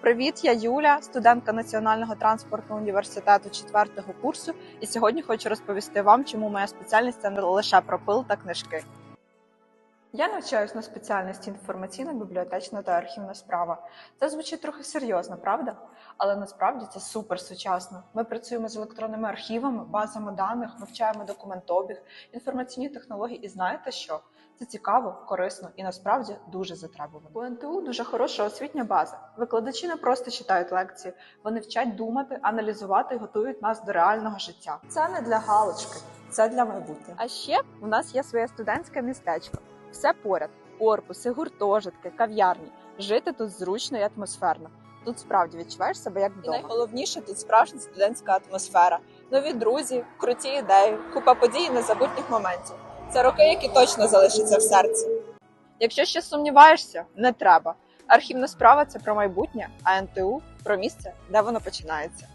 Привіт, я Юля, студентка Національного транспортного університету четвертого курсу. І сьогодні хочу розповісти вам, чому моя спеціальність це не лише про пил та книжки. Я навчаюсь на спеціальності інформаційно-бібліотечна та архівна справа. Це звучить трохи серйозно, правда? Але насправді це супер сучасно. Ми працюємо з електронними архівами, базами даних, вивчаємо документообіг, інформаційні технології. І знаєте що? Це цікаво, корисно і насправді дуже затребувано. У НТУ дуже хороша освітня база. Викладачі не просто читають лекції, вони вчать думати, аналізувати і готують нас до реального життя. Це не для галочки, це для майбутнього. А ще в нас є своє студентське містечко. Все поряд: корпуси, гуртожитки, кав'ярні. Жити тут зручно і атмосферно. Тут справді відчуваєш себе як вдома. І найголовніше тут справжня студентська атмосфера, нові друзі, круті ідеї, купа подій і незабутніх моментів. Це роки, які точно залишаться в серці. Якщо ще сумніваєшся, не треба. Архівна справа це про майбутнє, а НТУ про місце, де воно починається.